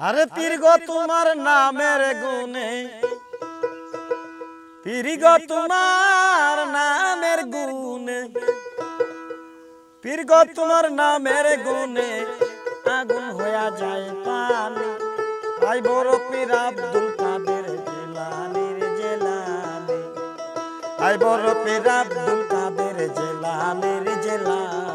আরে পীর গো তোমার নামের গুনে পীর গো তোমার নামের গুনে পীর গো তোমার নামের গুনে আগুন হইয়া যায় পানি। আই বড় পীর আব্দুল কাদের জেলানির জেলানি। আই বড় পীর আব্দুল কাদের জেলানির জেলানি।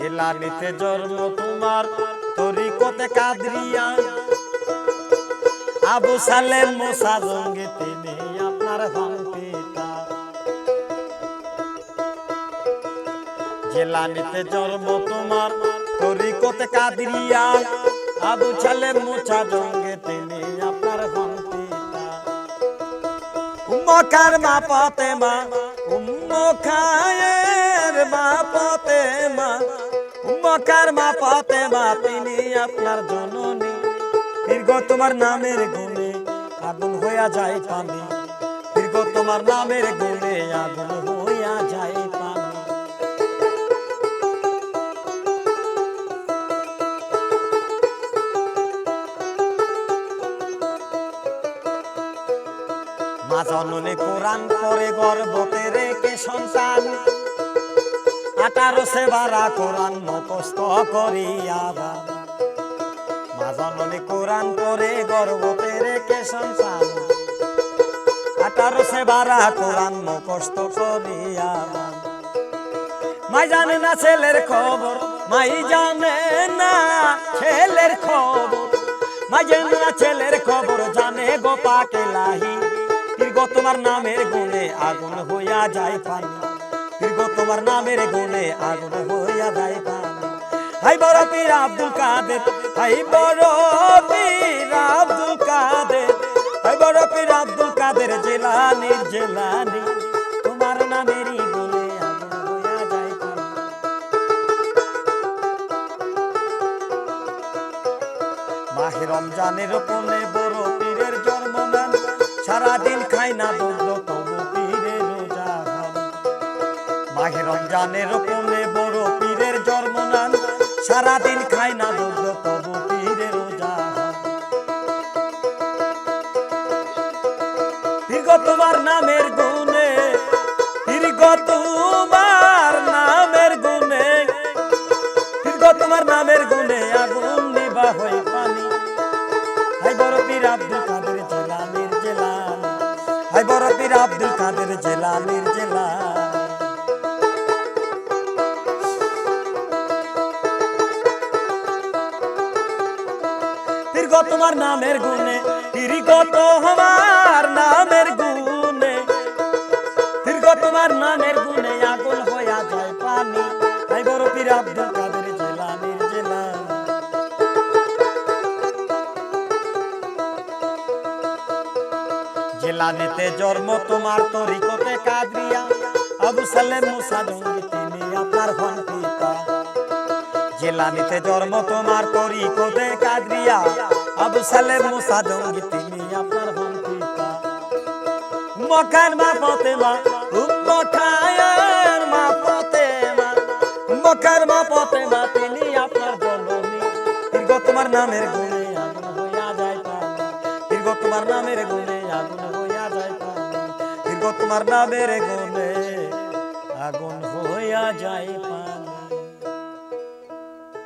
জেলানিতে জন্ম তোমার, তরিকতে কাদরিয়া। আবু সালেম মোসা জঙ্গে তিনি আপনার হন পিতা জেলানিতে জন্ম তোমার, তরিকতে কাদরিয়া। আবু সালেম মোসা জঙ্গে তিনি আপনার হন পিতা উম্মকার মা পাতে মা উম্মখায়ের মা পাতে মা। উম্মকার মা পাতে মা তিনি আপনার জননী। দীর্ঘ তোমার নামের গুণে আগুন হইয়া যায় পানি। দীর্ঘ তোমার নামের গুণে আগুন হইয়া যায় পানি। মা জননী কোরআন পরে গর্ভতে রেখে সন্তান আঠারো সে বারা কোরআন মুখস্থ করিয়া বা মা কোরআন পরে গর্ভতে রেখে সন্তান? আঠারো সে বারা কোরআন মুখস্থ করিয়া মাই জানে না ছেলের খবর, মাই জানে না ছেলের খবর। মাই জানে না ছেলের খবর, জানে গোপাকে লাহি। দীর্ঘ তোমার নামের গুণে আগুন হইয়া যায় পানি তোমার নামের গুণে আগুন হইয়া পানি হাই বড় পীর আব্দুল কাদের, হাই বড় পীর আব্দুল কাদের, হাই বড় পীর আব্দুল কাদের জেলানি জেলানি, তোমার রমজানের কোনে বড় পীরের জন্ম নেন সারাদিন খাই না মাহে রমজানের কোনে বড় পীরের জন্ম নেন সারাদিন খাই না দুগ্ধ, তবু পীরের রোজা। দীর্ঘ তোমার নামের গুণে, দীর্ঘ তোমার নামের গুণে, দীর্ঘ তোমার নামের গুণে আগুন নিবা হই পানি। হাই বড় পীর আব্দুল কাদের জেলানির জেলান হাই বড় পীর আব্দুল কাদের জেলানির জেলান। দীর্ঘ তোমার নামের গুণে দীর্ঘ তোমার নামের গুণে। দীর্ঘ তোমার নামের গুণে আগুন হইয়া যায় পানি। তাই বড় পীর আব্দুল কাদের জেলানির জেলান। জেলানিতে জন্ম তোমার তরিকতে কাদরিয়া। আবু সালেম মুসা জঙ্গি তিনি আপনার হন পিতা জেলানিতে জন্ম তোমার তরিকতে কাদরিয়া। আবু সালেম মুসা জঙ্গি, তিনি আপনার হন পিতা মকার মা পতেমা মকায়ের মা পতেমা মকার মা পতেমা তিনি আপনার জননী। দীর্ঘ তোমার নামের গুণে আগুন হইয়া যায় দীর্ঘ তোমার নামের গুণে আগুন হইয়া যায় দীর্ঘ তোমার নামের গুণে আগুন হইয়া যায়